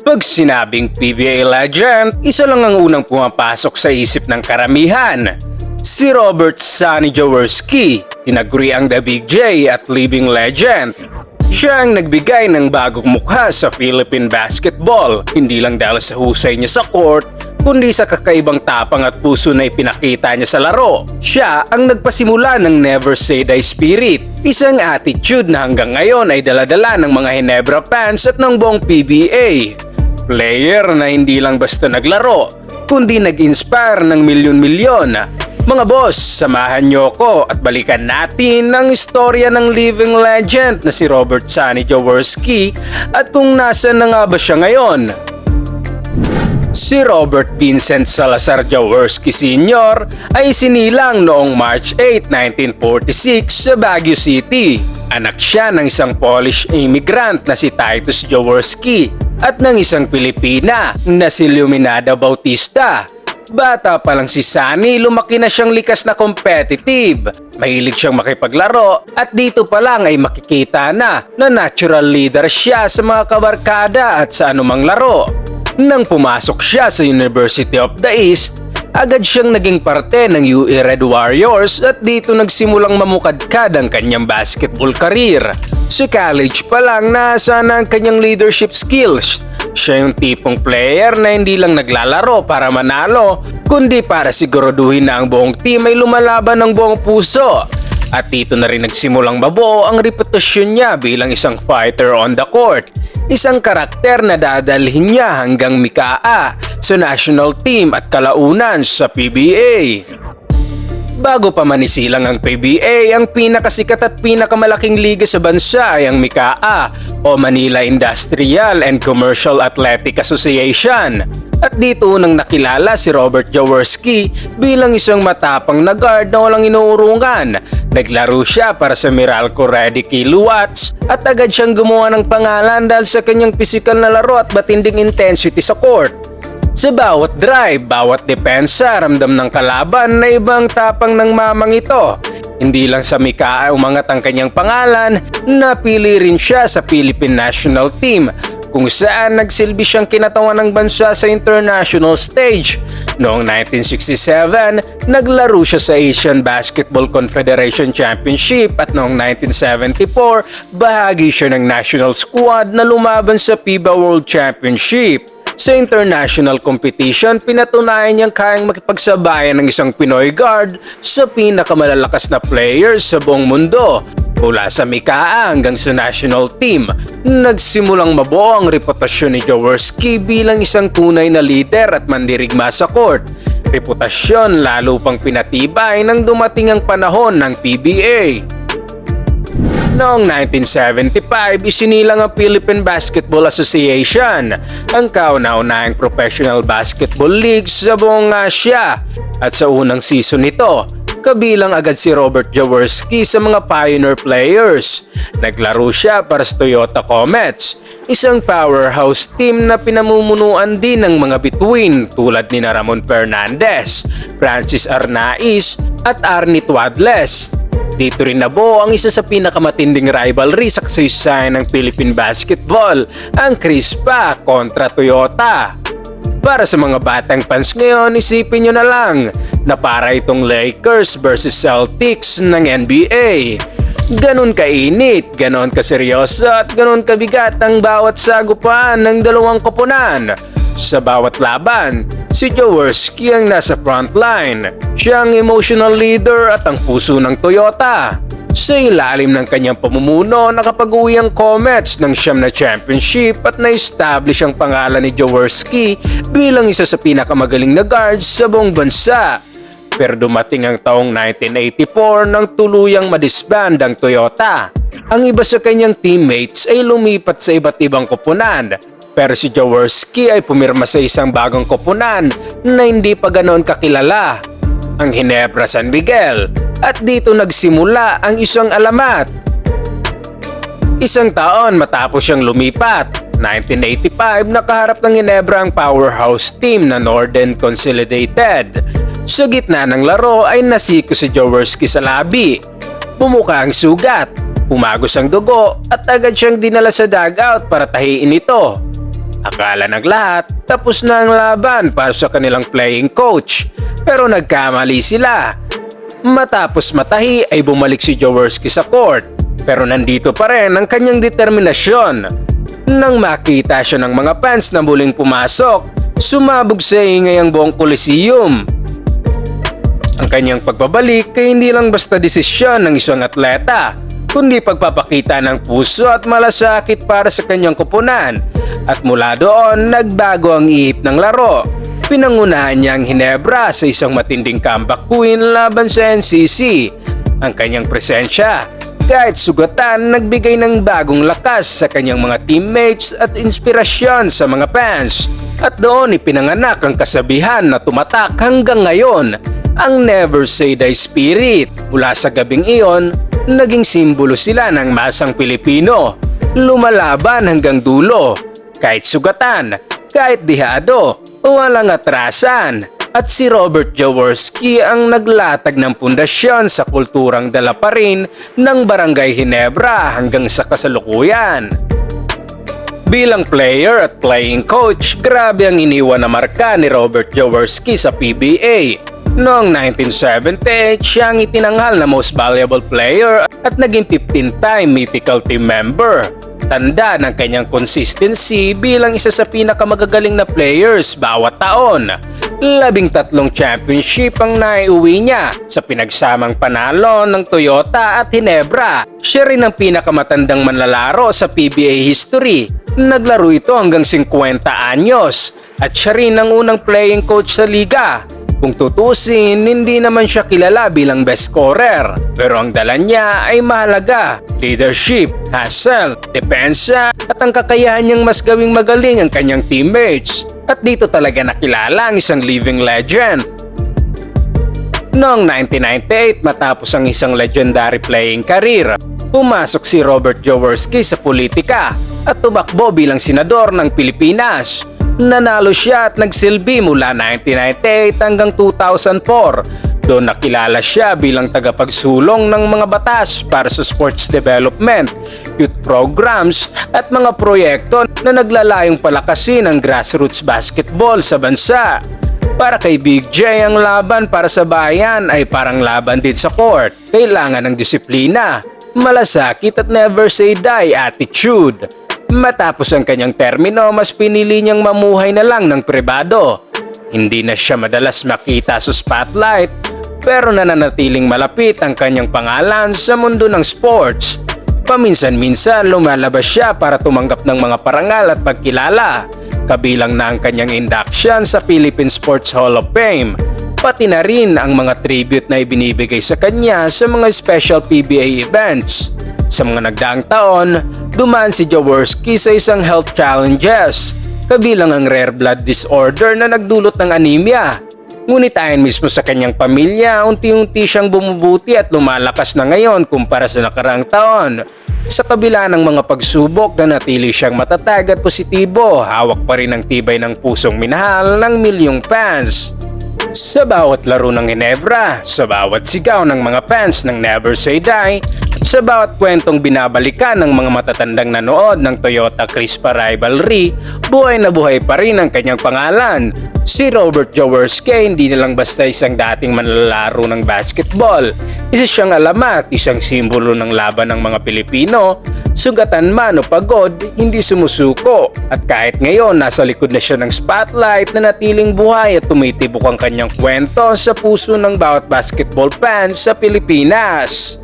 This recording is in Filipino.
Pag sinabing PBA legend, isa lang ang unang pumapasok sa isip ng karamihan. Si Robert Sonny Jaworski, tinaguri ang The Big J at Living Legend. Siya ang nagbigay ng bagong mukha sa Philippine basketball, hindi lang dahil sa husay niya sa court, kundi sa kakaibang tapang at puso na ipinakita niya sa laro. Siya ang nagpasimula ng Never Say Die Spirit, isang attitude na hanggang ngayon ay daladala ng mga Hinebra fans at ng buong PBA. Player na hindi lang basta naglaro, kundi nag-inspire ng milyon-milyon. Mga boss, samahan niyo ko at balikan natin ang istorya ng living legend na si Robert Sonny Jaworski at kung nasan na nga ba siya ngayon. Si Robert Vincent Salazar Jaworski Sr. ay sinilang noong March 8, 1946 sa Baguio City. Anak siya ng isang Polish immigrant na si Titus Jaworski at ng isang Pilipina na si Luminada Bautista. Bata pa lang si Sunny, lumaki na siyang likas na competitive. Mahilig siyang makipaglaro at dito pa lang ay makikita na na natural leader siya sa mga kabarkada at sa anumang laro. Nang pumasok siya sa University of the East, agad siyang naging parte ng UE Red Warriors at dito nagsimulang mamukadkad ang kanyang basketball career. Sa college pa lang nasa na ang kanyang leadership skills. Siya yung tipong player na hindi lang naglalaro para manalo, kundi para siguraduhin na ang buong team ay lumalaban ng buong puso. At dito na rin nagsimulang mabuo ang reputasyon niya bilang isang fighter on the court. Isang karakter na dadalhin niya hanggang mikaa sa national team at kalaunan sa PBA. Bago pa manisilang ang PBA, ang pinakasikat at pinakamalaking liga sa bansa ay ang MIKAA o Manila Industrial and Commercial Athletic Association. At dito nang nakilala si Robert Jaworski bilang isang matapang na guard na walang inuurungan. Naglaro siya para sa Meralco Ready Kilowatts at agad siyang gumawa ng pangalan dahil sa kanyang pisikal na laro at matinding intensity sa court. Sa bawat drive, bawat depensa, ramdam ng kalaban na ibang tapang ng mamang ito. Hindi lang sa Mika umangat ang kanyang pangalan, napili rin siya sa Philippine National Team kung saan nagsilbi siyang kinatawan ng bansa sa international stage. Noong 1967, naglaro siya sa Asian Basketball Confederation Championship at noong 1974, bahagi siya ng national squad na lumaban sa FIBA World Championship. Sa international competition, pinatunayan niyang kayang makipagsabayan ng isang Pinoy guard sa pinakamalalakas na players sa buong mundo. Mula sa Mikaa hanggang sa national team, nagsimulang mabuo ang reputasyon ni Jaworski bilang isang tunay na leader at mandirigma sa court. Reputasyon lalo pang pinatibay nang dumating ang panahon ng PBA. Noong 1975, isinilang ang Philippine Basketball Association, ang kauna-unahang professional basketball league sa buong Asya. At sa unang season nito, kabilang agad si Robert Jaworski sa mga pioneer players. Naglaro siya para sa Toyota Comets, isang powerhouse team na pinamumunuan din ng mga bituin tulad ni Ramon Fernandez, Francis Arnaiz at Arnie Tuadles. Dito rin nabuo ang isa sa pinakamatinding rivalry sa kasaysayan ng Philippine basketball, ang Crispa kontra Toyota. Para sa mga batang fans ngayon, isipin nyo na lang na para itong Lakers versus Celtics ng NBA. Ganon kainit, ganon kaseryoso at ganon kabigat ang bawat sagupaan ng dalawang koponan. Sa bawat laban, si Jaworski ang nasa frontline. Siya ang emotional leader at ang puso ng Toyota. Sa ilalim ng kanyang pamumuno, nakapag-uwi ang Comets ng siyam na championship at na-establish ang pangalan ni Jaworski bilang isa sa pinakamagaling na guards sa buong bansa. Pero dumating ang taong 1984 nang tuluyang madisband ang Toyota. Ang iba sa kanyang teammates ay lumipat sa iba't ibang koponan pero si Jaworski ay pumirma sa isang bagong koponan na hindi pa ganoon kakilala, ang Hinebra San Miguel. At dito nagsimula ang isang alamat. Isang taon matapos siyang lumipat, 1985 nakaharap ng Ginebra ang powerhouse team na Northern Consolidated. Sa gitna ng laro ay nasiko si Jaworski sa labi. Bumuka ang sugat, umagos ang dugo at agad siyang dinala sa dugout para tahiin ito. Akala ng lahat, tapos na ang laban para sa kanilang playing coach. Pero nagkamali sila. Matapos matahi ay bumalik si Jaworski sa court. Pero nandito pa rin ang kanyang determinasyon. Nang makita siya ng mga fans na muling pumasok, sumabog sa ingay ang buong Coliseum. Ang kanyang pagbabalik ay hindi lang basta desisyon ng isang atleta, kundi pagpapakita ng puso at malasakit para sa kanyang kupunan. At mula doon, nagbago ang ihip ng laro. Pinangunahan niya ang Hinebra sa isang matinding comeback win laban sa NCC. Ang kanyang presensya, kahit sugatan, nagbigay ng bagong lakas sa kanyang mga teammates at inspirasyon sa mga fans. At doon ipinanganak ang kasabihan na tumatak hanggang ngayon, ang Never Say Die Spirit. Mula sa gabing iyon, naging simbolo sila ng masang Pilipino. Lumalaban hanggang dulo, kahit sugatan, kahit dihado, walang atrasan. At si Robert Jaworski ang naglatag ng pundasyon sa kulturang dala pa rin ng Barangay Hinebra hanggang sa kasalukuyan. Bilang player at playing coach, grabe ang iniwan na marka ni Robert Jaworski sa PBA. Noong 1978, siya ang itinanghal na most valuable player at naging 15-time mythical team member. Tanda ng kanyang consistency bilang isa sa pinakamagagaling na players bawat taon. Labing tatlong championship ang naiuwi niya sa pinagsamang panalo ng Toyota at Hinebra. Siya rin ang pinakamatandang manlalaro sa PBA history. Naglaro ito hanggang 50 anyos at siya rin ang unang playing coach sa liga. Kung tutusin, hindi naman siya kilala bilang best scorer. Pero ang dala niya ay mahalaga. Leadership, hustle, depensa, at ang kakayahan niyang mas gawing magaling ang kanyang teammates. At dito talaga nakilala ang isang living legend. Noong 1998 matapos ang isang legendary playing career, pumasok si Robert Jaworski sa politika at tumakbo bilang senador ng Pilipinas. Nanalo siya at nagsilbi mula 1998 hanggang 2004. Doon nakilala siya bilang tagapagsulong ng mga batas para sa sports development, youth programs at mga proyekto na naglalayong palakasin ang grassroots basketball sa bansa. Para kay Big J, ang laban para sa bayan ay parang laban din sa court. Kailangan ng disiplina, malasakit at never say die attitude. Matapos ang kanyang termino, mas pinili niyang mamuhay na lang ng pribado. Hindi na siya madalas makita sa spotlight, pero nananatiling malapit ang kanyang pangalan sa mundo ng sports. Paminsan-minsan lumalabas siya para tumanggap ng mga parangal at pagkilala, kabilang na ang kanyang induction sa Philippine Sports Hall of Fame, pati na rin ang mga tribute na ibinibigay sa kanya sa mga special PBA events. Sa mga nagdaang taon, dumaan si Jaworski sa isang health challenges, kabilang ang rare blood disorder na nagdulot ng anemia. Ngunit ayon mismo sa kanyang pamilya, unti-unti siyang bumubuti at lumalakas na ngayon kumpara sa nakaraang taon. Sa kabila ng mga pagsubok na natili siyang matatag at positibo, hawak pa rin ang tibay ng pusong minahal ng milyong fans. Sa bawat laro ng Ginebra, sa bawat sigaw ng mga fans ng Never Say Die, sa bawat kwentong binabalikan ng mga matatandang nanood ng Toyota Crispa Rivalry, buhay na buhay pa rin ang kanyang pangalan. Si Robert Jaworski hindi na lang basta isang dating manlalaro ng basketball. Isa siyang alamat, isang simbolo ng laban ng mga Pilipino, sugatan man o pagod, hindi sumusuko. At kahit ngayon nasa likod na siya ng spotlight na natiling buhay at tumitibok ang kanyang kwento sa puso ng bawat basketball fans sa Pilipinas.